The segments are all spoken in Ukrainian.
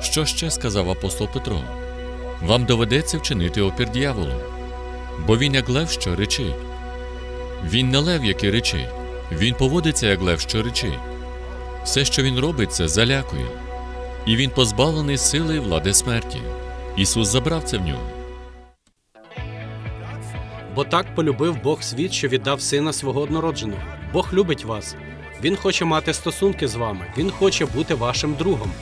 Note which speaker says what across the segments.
Speaker 1: Що ще сказав апостол Петро? Вам доведеться вчинити опір дьяволу, бо він як лев, що речить. Він не лев, який речить, він поводиться як лев, що речить. Все, що він робить, це залякує. І він позбавлений сили і влади смерті. Ісус забрав це в нього.
Speaker 2: Бо так полюбив Бог світ, що віддав сина свого однородженого. Бог любить вас. Він хоче мати стосунки з вами, він хоче бути вашим другом.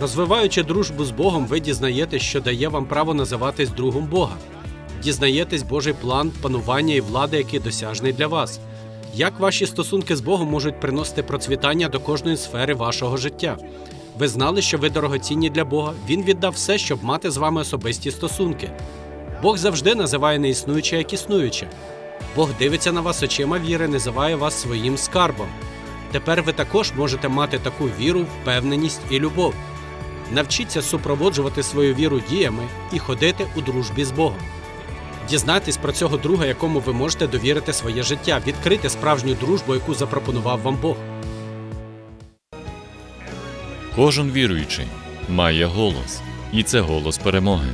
Speaker 2: Розвиваючи дружбу з Богом, ви дізнаєтесь, що дає вам право називатись другом Бога. Дізнаєтесь Божий план панування і влади, який досяжний для вас. Як ваші стосунки з Богом можуть приносити процвітання до кожної сфери вашого життя? Ви знали, що ви дорогоцінні для Бога. Він віддав все, щоб мати з вами особисті стосунки. Бог завжди називає неіснуюче як існуюче. Бог дивиться на вас очима віри, називає вас своїм скарбом. Тепер ви також можете мати таку віру, впевненість і любов. Навчіться супроводжувати свою віру діями і ходити у дружбі з Богом. Дізнайтесь про цього друга, якому ви можете довірити своє життя, відкрити справжню дружбу, яку запропонував вам Бог.
Speaker 1: Кожен віруючий має голос, і це голос перемоги.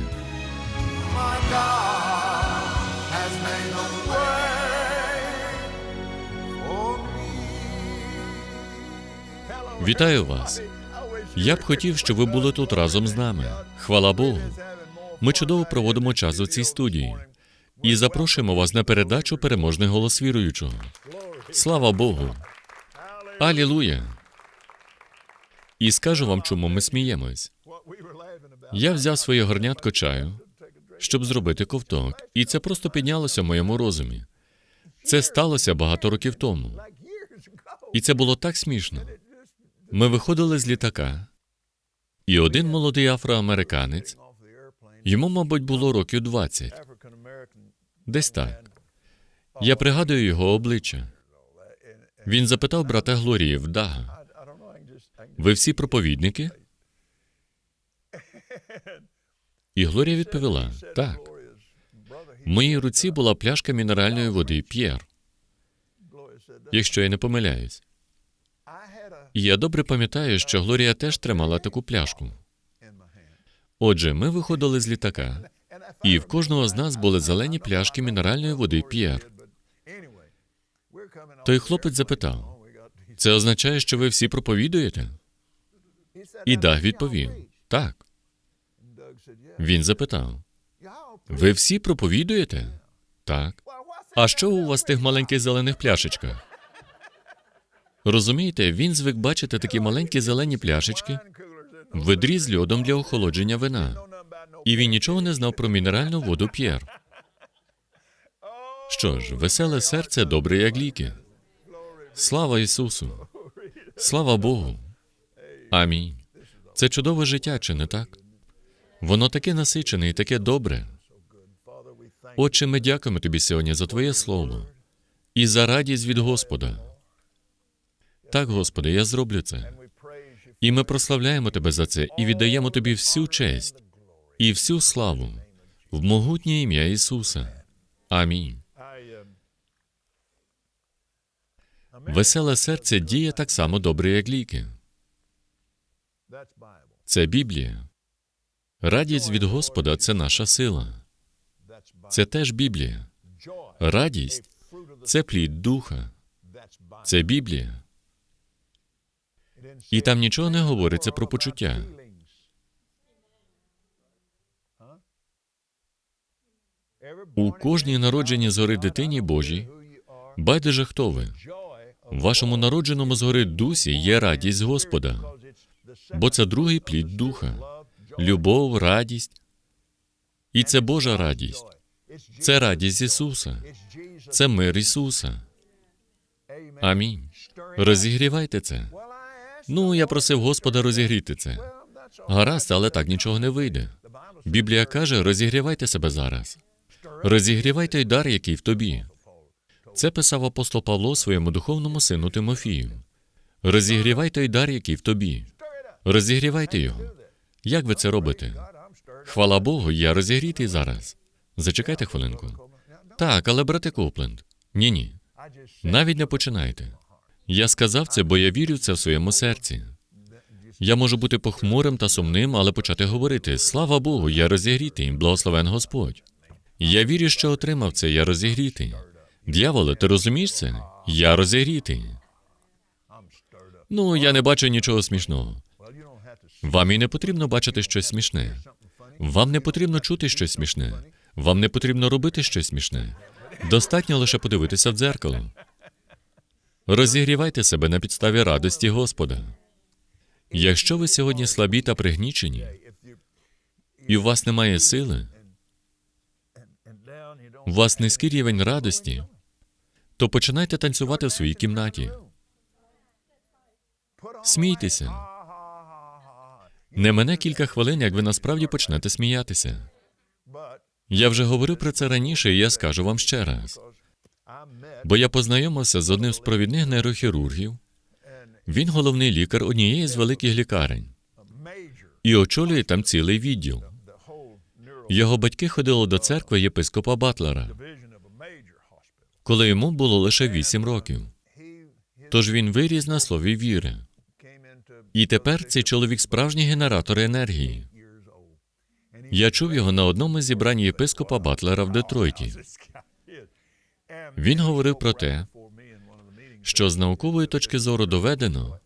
Speaker 1: Вітаю вас! Я б хотів, щоб ви були тут разом з нами. Хвала Богу! Ми чудово проводимо час у цій студії і запрошуємо вас на передачу Переможний голос віруючого. Слава Богу! Алілуя! І скажу вам, чому ми сміємось. Я взяв своє горнятко чаю, щоб зробити ковток, і це просто піднялося в моєму розумі. Це сталося багато років тому. І це було так смішно. Ми виходили з літака, і один молодий афроамериканець, йому, мабуть, було років 20, десь так. Я пригадую його обличчя. Він запитав брата Глорії Дага, ви всі проповідники? І Глорія відповіла: так. В моїй руці була пляшка мінеральної води П'єр, якщо я не помиляюсь. Я добре пам'ятаю, що Глорія теж тримала таку пляшку. Отже, ми виходили з літака, і в кожного з нас були зелені пляшки мінеральної води П'єр. Той хлопець запитав: це означає, що ви всі проповідуєте? І Даг відповів: так. Він запитав: ви всі проповідуєте? Так. А що у вас в тих маленьких зелених пляшечках? Розумієте, він звик бачити такі маленькі зелені пляшечки в ведрі з льодом для охолодження вина. І він нічого не знав про мінеральну воду П'єр. Що ж, веселе серце добре, як ліки. Слава Ісусу! Слава Богу! Амінь. Це чудове життя, чи не так? Воно таке насичене і таке добре. Отче, ми дякуємо тобі сьогодні за Твоє Слово і за радість від Господа. Так, Господи, я зроблю це. І ми прославляємо Тебе за це і віддаємо Тобі всю честь і всю славу в могутнє ім'я Ісуса. Амінь. Веселе серце діє так само добре, як ліки. Це Біблія. Радість від Господа це наша сила. Це теж Біблія. Радість це плід духа. Це Біблія. І там нічого не говориться про почуття. У кожній народженні згори дитині Божій байдуже хто ви. В вашому народженому згори дусі є радість Господа, бо це другий плід духа, любов, радість. І це Божа радість. Це радість Ісуса. Це мир Ісуса. Амінь. Розігрівайте це. Ну, я просив Господа розігріти це. Гаразд, але так нічого не вийде. Біблія каже: розігрівайте себе зараз. Розігрівай той дар, який в тобі. Це писав апостол Павло своєму духовному сину Тимофію. Розігрівай той дар, який в тобі. Розігрівайте його. Як ви це робите? Хвала Богу, я розігрітий зараз. Зачекайте хвилинку. Так, але брате Копленд. Ні, ні. Навіть не починайте. Я сказав це, бо я вірю це в своєму серці. Я можу бути похмурим та сумним, але почати говорити: Слава Богу, я розігрітий, благословен Господь. Я вірю, що отримав це, я розігрітий. Д'яволе, ти розумієш це? Я розігрітий. Ну, я не бачу нічого смішного. Вам і не потрібно бачити щось смішне. Вам не потрібно чути щось смішне. Вам не потрібно робити щось смішне. Достатньо лише подивитися в дзеркало. Розігрівайте себе на підставі радості Господа. Якщо ви сьогодні слабі та пригнічені, і у вас немає сили, у вас низький рівень радості, то починайте танцювати в своїй кімнаті. Смійтеся. Не мене кілька хвилин, як ви насправді почнете сміятися. Я вже говорив про це раніше, і я скажу вам ще раз. Бо я познайомився з одним з провідних нейрохірургів. Він головний лікар однієї з великих лікарень і очолює там цілий відділ. Його батьки ходили до церкви єпископа Батлера, коли йому було лише вісім років. Тож він виріс на слові віри. І тепер цей чоловік справжній генератор енергії. Я чув його на одному зібрань єпископа Батлера в Детройті. Він говорив про те, що з наукової точки зору доведено,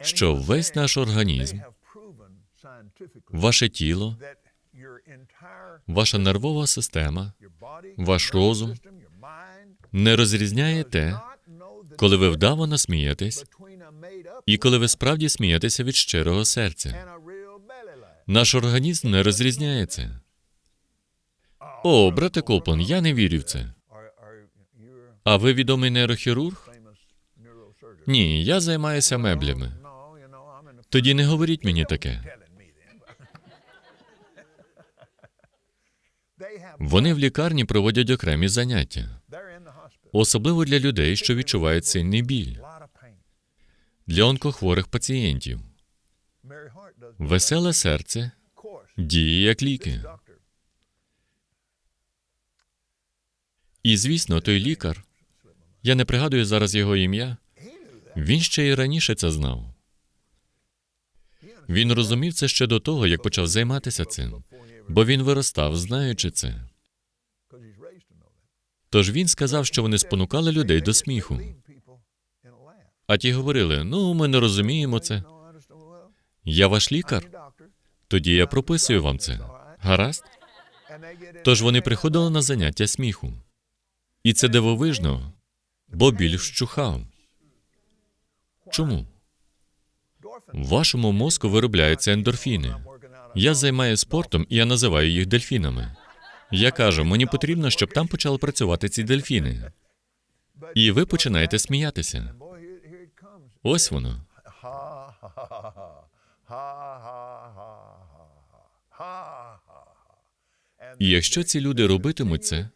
Speaker 1: що весь наш організм, ваше тіло, ваша нервова система, ваш розум не розрізняє те, коли ви вдавано смієтесь, і коли ви справді смієтеся від щирого серця. Наш організм не розрізняється. О, брате Коплан, я не вірю в це. А ви відомий нейрохірург? Ні, я займаюся меблями. Тоді не говоріть мені таке. Вони в лікарні проводять окремі заняття, особливо для людей, що відчувають сильний біль, для онкохворих пацієнтів. Веселе серце діє як ліки. І звісно, той лікар, я не пригадую зараз його ім'я, він ще й раніше це знав. Він розумів це ще до того, як почав займатися цим, бо він виростав, знаючи це. Тож він сказав, що вони спонукали людей до сміху. А ті говорили: ну, ми не розуміємо це. Я ваш лікар, тоді я прописую вам це. Гаразд? Тож вони приходили на заняття сміху. І це дивовижно, бо біль вщухав. Чому? В вашому мозку виробляються ендорфіни. Я займаюся спортом, і я називаю їх дельфінами. Я кажу, мені потрібно, щоб там почали працювати ці дельфіни. І ви починаєте сміятися. Ось воно. І якщо ці люди робитимуть це,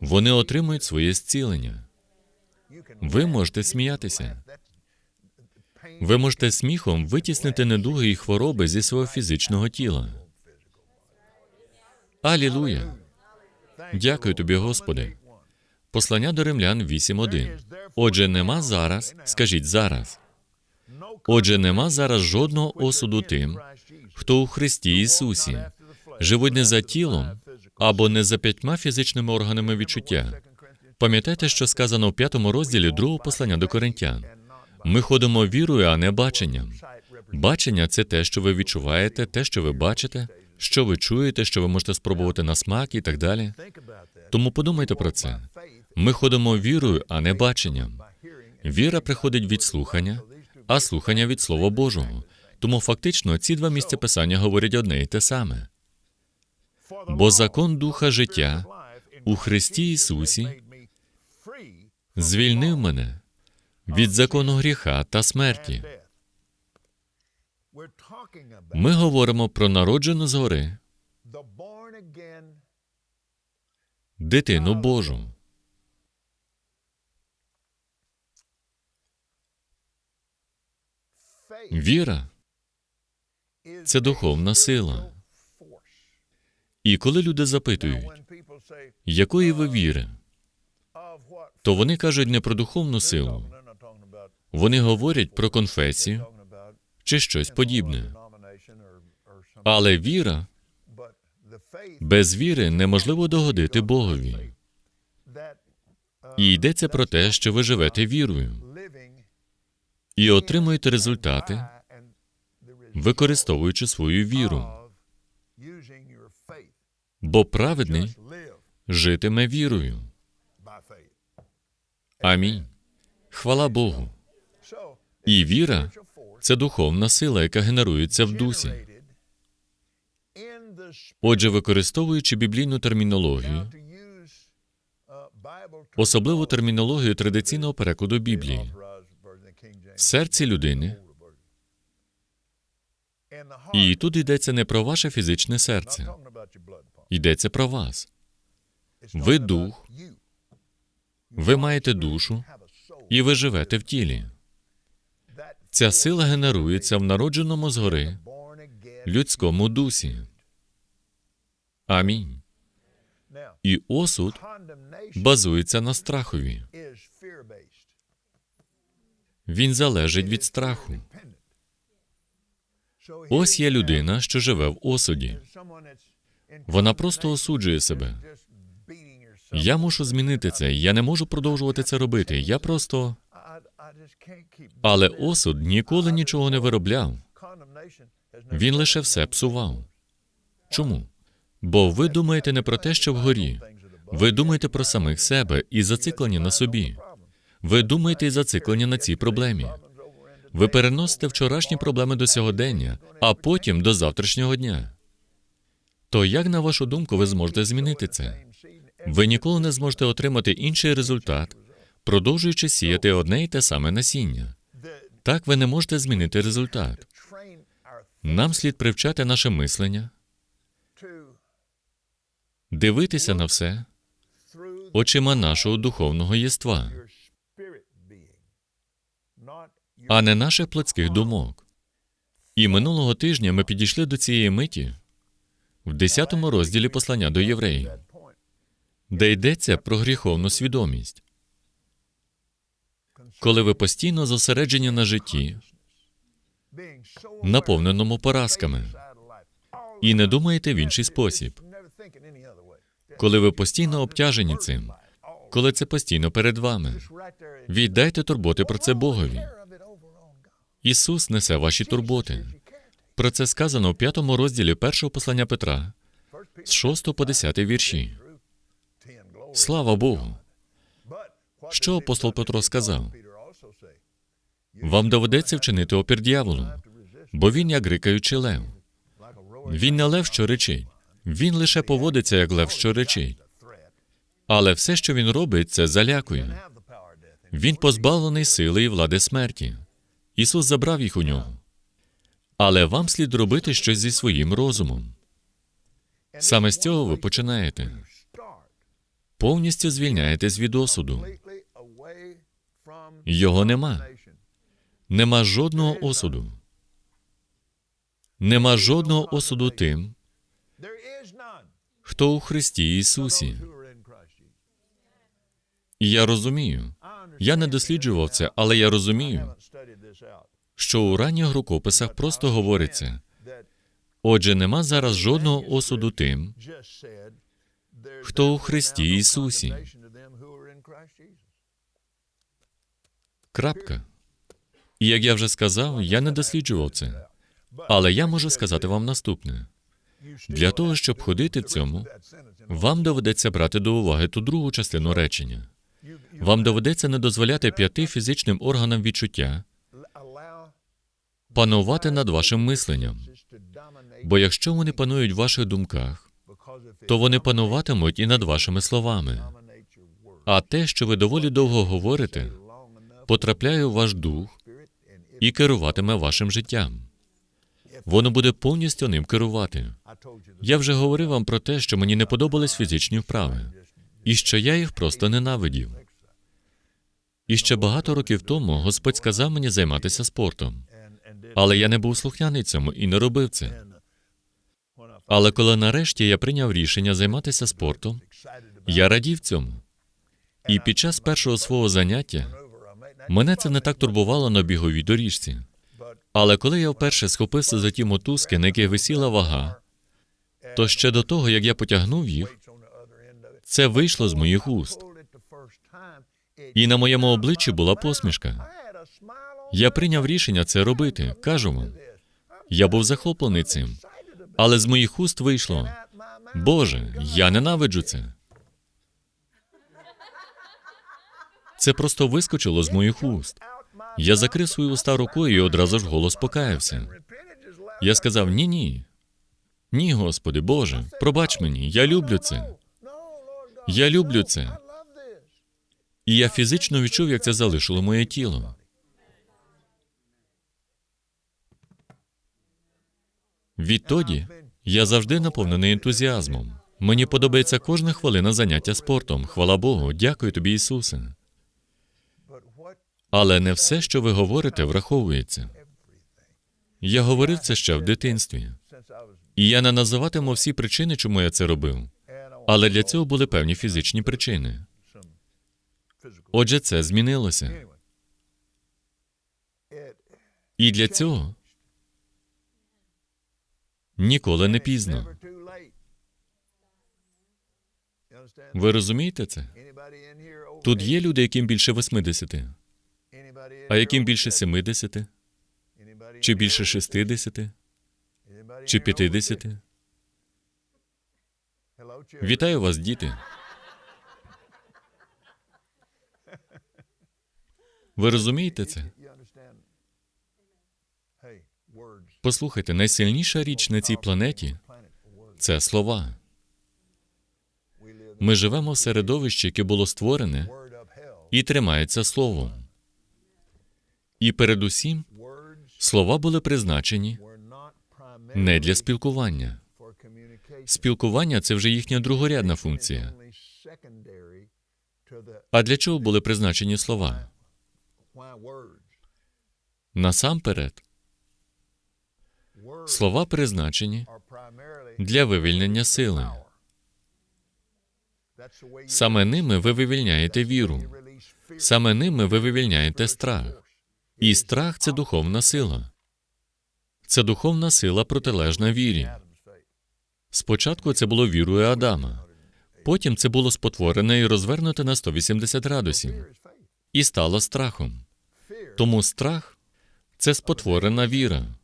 Speaker 1: вони отримують своє зцілення. Ви можете сміятися. Ви можете сміхом витіснити недуги і хвороби зі свого фізичного тіла. Алілуя! Дякую тобі, Господи. Послання до римлян 8.1. Отже, нема зараз, скажіть зараз. Отже, нема зараз жодного осуду тим, хто у Христі Ісусі живуть не за тілом або не за п'ятьма фізичними органами відчуття. Пам'ятайте, що сказано в п'ятому розділі другого послання до коринтян. Ми ходимо вірою, а не баченням. Бачення це те, що ви відчуваєте, те, що ви бачите, що ви чуєте, що ви можете спробувати на смак і так далі. Тому подумайте про це. Ми ходимо вірою, а не баченням. Віра приходить від слухання, а слухання від Слова Божого. Тому фактично ці два місця писання говорять одне і те саме. Бо закон духа життя у Христі Ісусі звільнив мене від закону гріха та смерті. Ми говоримо про народжену згори дитину Божу. Віра це духовна сила. І коли люди запитують, якої ви віри, то вони кажуть не про духовну силу. Вони говорять про конфесію, чи щось подібне. Але віра без віри неможливо догодити Богові. І йдеться про те, що ви живете вірою і отримуєте результати, використовуючи свою віру. Бо праведний житиме вірою. Амінь. Хвала Богу. І віра це духовна сила, яка генерується в дусі. Отже, використовуючи біблійну термінологію, особливу термінологію традиційного перекладу Біблії, в серці людини, і тут йдеться не про ваше фізичне серце, йдеться про вас. Ви дух, ви маєте душу, і ви живете в тілі. Ця сила генерується в народженому згори людському дусі. Амінь. І осуд базується на страхові. Він залежить від страху. Ось є людина, що живе в осуді. Вона просто осуджує себе. Я мушу змінити це. Я не можу продовжувати це робити. Я просто. Але осуд ніколи нічого не виробляв. Він лише все псував. Чому? Бо ви думаєте не про те, що вгорі. Ви думаєте про самих себе і зациклені на собі. Ви думаєте і зациклені на цій проблемі. Ви переносите вчорашні проблеми до сьогодення, а потім до завтрашнього дня. То як, на вашу думку, ви зможете змінити це? Ви ніколи не зможете отримати інший результат, продовжуючи сіяти одне і те саме насіння. Так ви не можете змінити результат. Нам слід привчати наше мислення, дивитися на все очима нашого духовного єства, а не наших плотських думок. І минулого тижня ми підійшли до цієї миті в 10 розділі послання до євреїв, де йдеться про гріховну свідомість. Коли ви постійно зосереджені на житті, наповненому поразками, і не думаєте в інший спосіб, коли ви постійно обтяжені цим, коли це постійно перед вами, віддайте турботи про це Богові. Ісус несе ваші турботи. Про це сказано в п'ятому розділі першого послання Петра з 6 по 10 вірші. Слава Богу! Що апостол Петро сказав? Вам доведеться вчинити опір дьяволу, бо він як рикаючий лев. Він не лев, що речить. Він лише поводиться як лев, що речить. Але все, що він робить, це залякує. Він позбавлений сили і влади смерті. Ісус забрав їх у нього. Але вам слід робити щось зі своїм розумом. Саме з цього ви починаєте. Повністю звільняєтесь від осуду. Його нема. Нема жодного осуду. Нема жодного осуду тим, хто у Христі Ісусі. І я розумію. Я не досліджував це, але я розумію, що у ранніх рукописах просто говориться. Отже, нема зараз жодного осуду тим, хто у Христі Ісусі. Крапка. І як я вже сказав, я не досліджував це. Але я можу сказати вам наступне: для того, щоб ходити в цьому, вам доведеться брати до уваги ту другу частину речення. Вам доведеться не дозволяти п'яти фізичним органам відчуття панувати над вашим мисленням. Бо якщо вони панують в ваших думках, то вони пануватимуть і над вашими словами. А те, що ви доволі довго говорите, потрапляє у ваш дух і керуватиме вашим життям. Воно буде повністю ним керувати. Я вже говорив вам про те, що мені не подобались фізичні вправи, і що я їх просто ненавидів. І ще багато років тому Господь сказав мені займатися спортом, але я не був слухняний цьому і не робив це. Але коли нарешті я прийняв рішення займатися спортом, я радів цьому. І під час першого свого заняття мене це не так турбувало на біговій доріжці. Але коли я вперше схопився за ті мотузки, на яких висіла вага, то ще до того, як я потягнув їх, це вийшло з моїх уст. І на моєму обличчі була посмішка. Я прийняв рішення це робити. Кажу вам. Я був захоплений цим. Але з моїх уст вийшло: Боже, я ненавиджу це. Це просто вискочило з моїх уст. Я закрив свої уста рукою і одразу ж голос покаявся. Я сказав: ні, ні. Ні, Господи, Боже, пробач мені, я люблю це. Я люблю це. І я фізично відчув, як це залишило моє тіло. Відтоді я завжди наповнений ентузіазмом. Мені подобається кожна хвилина заняття спортом. Хвала Богу, дякую тобі, Ісусе. Але не все, що ви говорите, враховується. Я говорив це ще в дитинстві. І я не називатиму всі причини, чому я це робив. Але для цього були певні фізичні причини. Отже, це змінилося. І для цього ніколи не пізно. Ви розумієте це? Тут є люди, яким більше 80, а яким більше 70, чи більше 60, чи 50. Вітаю вас, діти. Ви розумієте це? Послухайте, найсильніша річ на цій планеті це слова. Ми живемо в середовищі, яке було створене і тримається словом. І передусім слова були призначені не для спілкування. Спілкування це вже їхня другорядна функція. А для чого були призначені слова? Насамперед, слова призначені для вивільнення сили. Саме ними ви вивільняєте віру. Саме ними ви вивільняєте страх. І страх це духовна сила. Це духовна сила протилежна вірі. Спочатку це було вірою Адама, потім це було спотворене і розвернуте на 180 градусів і стало страхом. Тому страх це спотворена віра.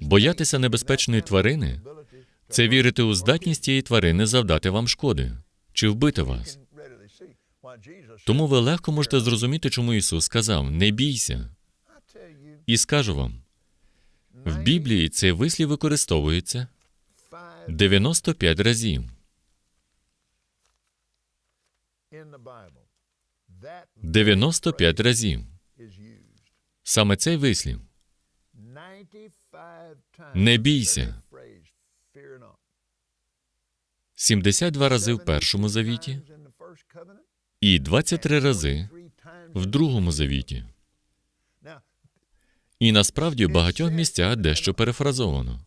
Speaker 1: Боятися небезпечної тварини це вірити у здатність цієї тварини завдати вам шкоди чи вбити вас. Тому ви легко можете зрозуміти, чому Ісус сказав: не бійся. І скажу вам: в Біблії цей вислів використовується 95 разів. 95 разів. Саме цей вислів.
Speaker 3: Не бійся.
Speaker 1: 72 рази в першому завіті і 23 рази в другому завіті. І насправді в багатьох місцях дещо перефразовано.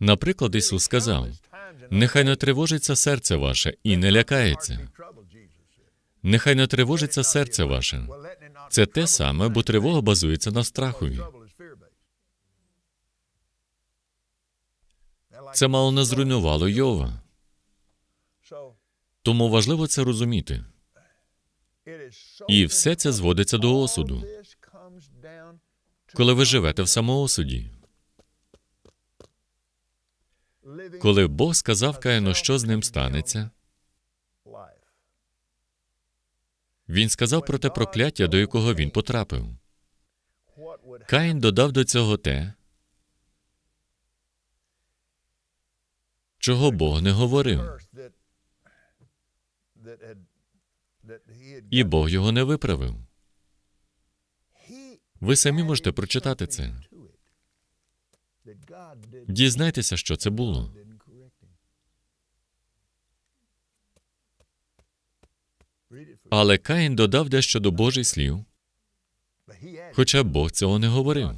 Speaker 1: Наприклад, Ісус сказав: нехай не тривожиться серце ваше і не лякається. Нехай не тривожиться серце ваше. Це те саме, бо тривога базується на страхові. Це мало не зруйнувало Йова. Тому важливо це розуміти.
Speaker 3: І все це зводиться до осуду.
Speaker 1: Коли ви живете в самоосуді, коли Бог сказав Каїну, що з ним станеться, він сказав про те прокляття, до якого він потрапив. Каїн додав до цього те, чого Бог не говорив, і Бог його не виправив. Ви самі можете прочитати це. Дізнайтеся, що це було. Але Каїн додав дещо до Божих слів, хоча Бог цього не говорив,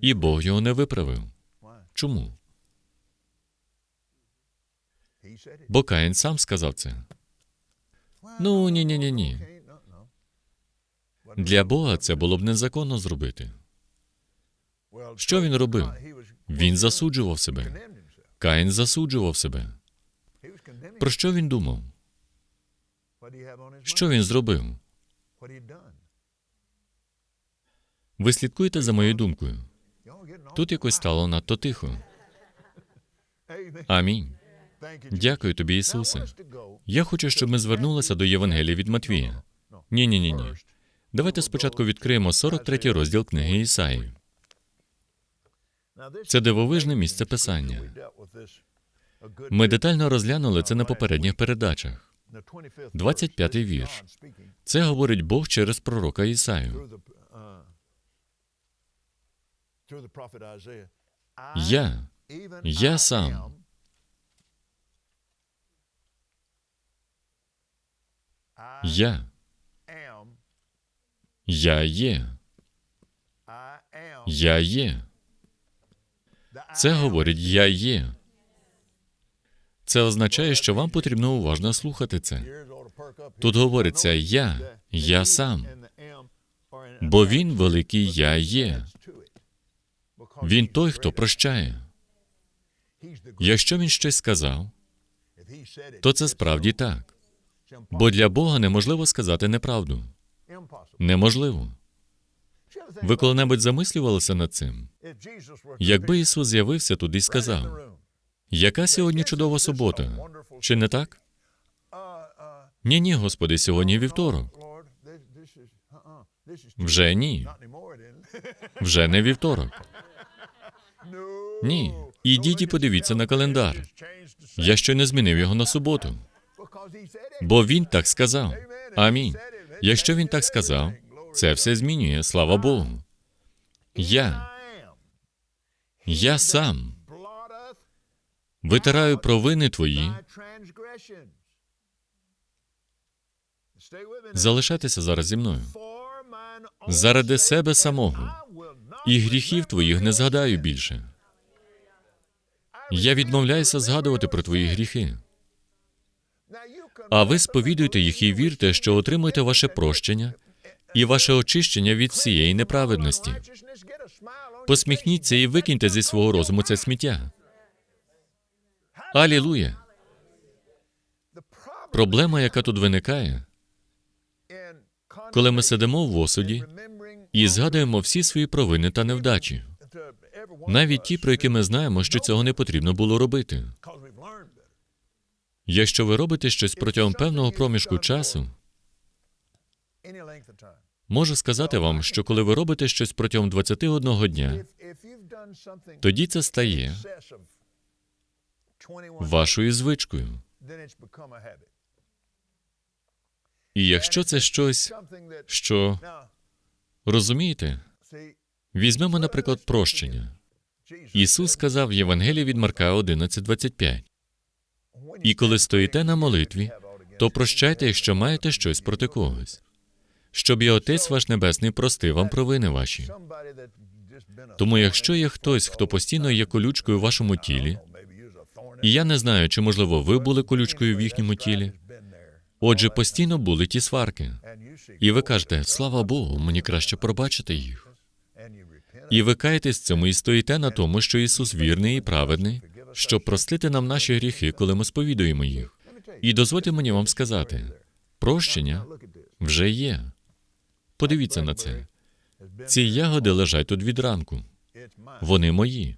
Speaker 1: і Бог його не виправив. Чому? Бо Каїн сам сказав це. Ну, ні, ні, ні, ні. Для Бога це було б незаконно зробити. Що він робив? Він засуджував себе. Каїн засуджував себе. Про що він думав? Що він зробив? Ви слідкуєте за моєю думкою. Тут якось стало надто тихо. Амінь. Дякую тобі, Ісусе. Я хочу, щоб ми звернулися до Євангелія від Матвія. Ні, ні, ні, ні. Давайте спочатку відкриємо 43 розділ книги Ісаї. Це дивовижне місце писання. Ми детально розглянули це на попередніх передачах. 25-й вірш. Це говорить Бог через пророка Ісаю. Я, я сам. Я, я є, я є. Це говорить я є. Це означає, що вам потрібно уважно слухати це. Тут говориться я, я сам, бо він великий я є. Він той, хто прощає. Якщо він щось сказав, то це справді так. Бо для Бога неможливо сказати неправду. Неможливо. Ви коли-небудь замислювалися над цим? Якби Ісус з'явився туди і сказав, яка сьогодні чудова субота? Чи не так? Ні, ні, Господи, сьогодні вівторок. Вже ні. Вже не вівторок. Ні. Ідіть і подивіться на календар. Я ще не змінив його на суботу. Бо він так сказав. Амінь. Якщо він так сказав, це все змінює, слава Богу. Я, я сам витираю провини твої, залишайтеся зараз зі мною.
Speaker 3: Заради себе самого
Speaker 1: І гріхів твоїх не згадаю більше. Я відмовляюся згадувати про твої гріхи. А ви сповідуйте їх і вірте, що отримуєте ваше прощення і ваше очищення від всієї неправедності. Посміхніться і викиньте зі свого розуму це сміття. Алілуя! Проблема, яка тут виникає, коли ми сидимо в осуді і згадуємо всі свої провини та невдачі, навіть ті, про які ми знаємо, що цього не потрібно було робити. Якщо ви робите щось протягом певного проміжку часу, можу сказати вам, що коли ви робите щось протягом 21 дня, тоді це стає вашою звичкою. І якщо це щось, що розумієте, візьмемо, наприклад, прощення. Ісус сказав в Євангелії від Марка 11.25. І коли стоїте на молитві, то прощайте, якщо маєте щось проти когось, щоб і Отець ваш Небесний простив вам провини ваші. Тому, якщо є хтось, хто постійно є колючкою в вашому тілі, і я не знаю, чи можливо ви були колючкою в їхньому тілі, отже, постійно були ті сварки, і ви кажете, слава Богу, мені краще пробачити їх. І ви каєтесь цьому і стоїте на тому, що Ісус вірний і праведний, щоб простити нам наші гріхи, коли ми сповідуємо їх. І дозвольте мені вам сказати, прощення вже є. Подивіться на це. Ці ягоди лежать тут від ранку. Вони мої.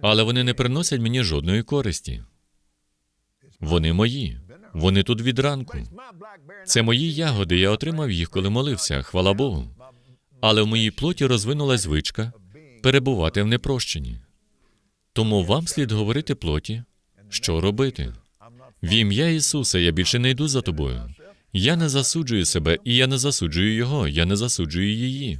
Speaker 1: Але вони не приносять мені жодної користі. Вони мої. Вони тут від ранку. Це мої ягоди. Я отримав їх, коли молився. Хвала Богу. Але в моїй плоті розвинулась звичка перебувати в непрощенні. Тому вам слід говорити плоті, що робити. В ім'я Ісуса я більше не йду за тобою. Я не засуджую себе, і я не засуджую його, я не засуджую її.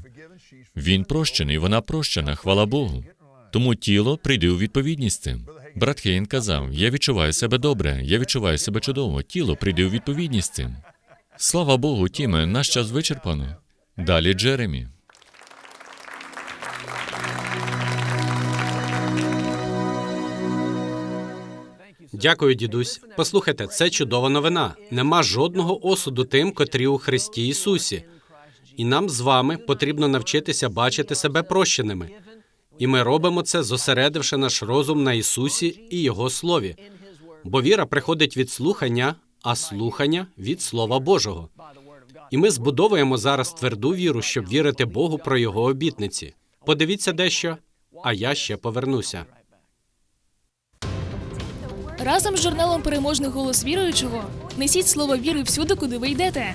Speaker 1: Він прощений, вона прощена, хвала Богу. Тому тіло прийде у відповідність з цим. Брат Хейн казав: я відчуваю себе добре, я відчуваю себе чудово. Тіло прийде у відповідність цим. Слава Богу, Тіме, наш час вичерпано. Далі Джеремі.
Speaker 2: Дякую, дідусь. Послухайте, це чудова новина. Нема жодного осуду тим, котрі у Христі Ісусі. І нам з вами потрібно навчитися бачити себе прощеними. І ми робимо це, зосередивши наш розум на Ісусі і Його Слові. Бо віра приходить від слухання, а слухання від Слова Божого. І ми збудовуємо зараз тверду віру, щоб вірити Богу про Його обітниці. Подивіться дещо, а я ще повернуся.
Speaker 4: Разом з журналом Переможний голос віруючого несіть слово віри всюди, куди ви йдете.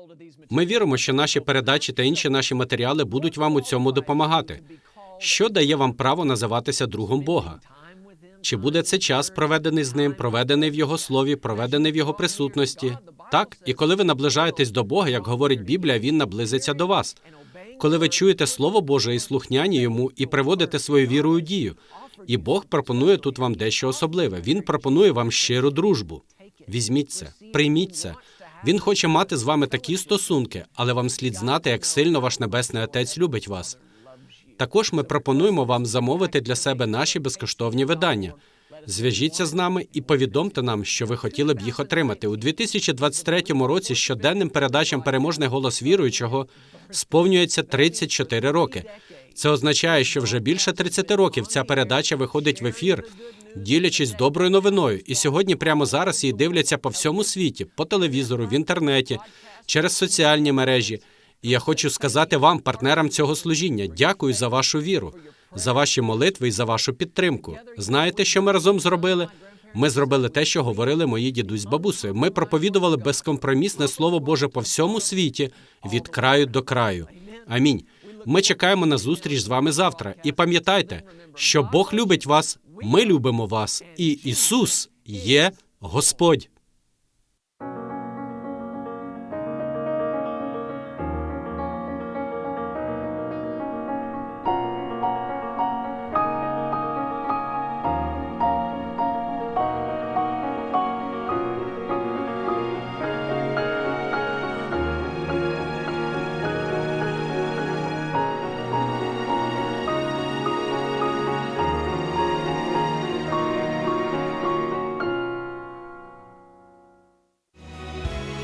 Speaker 2: Ми віримо, що наші передачі та інші наші матеріали будуть вам у цьому допомагати. Що дає вам право називатися другом Бога? Чи буде це час, проведений з ним, проведений в його слові, проведений в його присутності? Так, і коли ви наближаєтесь до Бога, як говорить Біблія, він наблизиться до вас. Коли ви чуєте Слово Боже і слухняні йому, і приводите свою віру у дію. І Бог пропонує тут вам дещо особливе. Він пропонує вам щиру дружбу. Візьміть це, прийміть це. Він хоче мати з вами такі стосунки, але вам слід знати, як сильно ваш небесний отець любить вас. Також ми пропонуємо вам замовити для себе наші безкоштовні видання. Зв'яжіться з нами і повідомте нам, що ви хотіли б їх отримати у 2023 році. Щоденним передачам переможний голос віруючого сповнюється 34 роки. Це означає, що вже більше 30 років ця передача виходить в ефір, ділячись доброю новиною. І сьогодні, прямо зараз, її дивляться по всьому світі, по телевізору, в інтернеті, через соціальні мережі. І я хочу сказати вам, партнерам цього служіння, дякую за вашу віру, за ваші молитви і за вашу підтримку. Знаєте, що ми разом зробили? Ми зробили те, що говорили мої дідусь з бабусею. Ми проповідували безкомпромісне слово Боже по всьому світі від краю до краю. Амінь. Ми чекаємо на зустріч з вами завтра. І пам'ятайте, що Бог любить вас, ми любимо вас, і Ісус є Господь.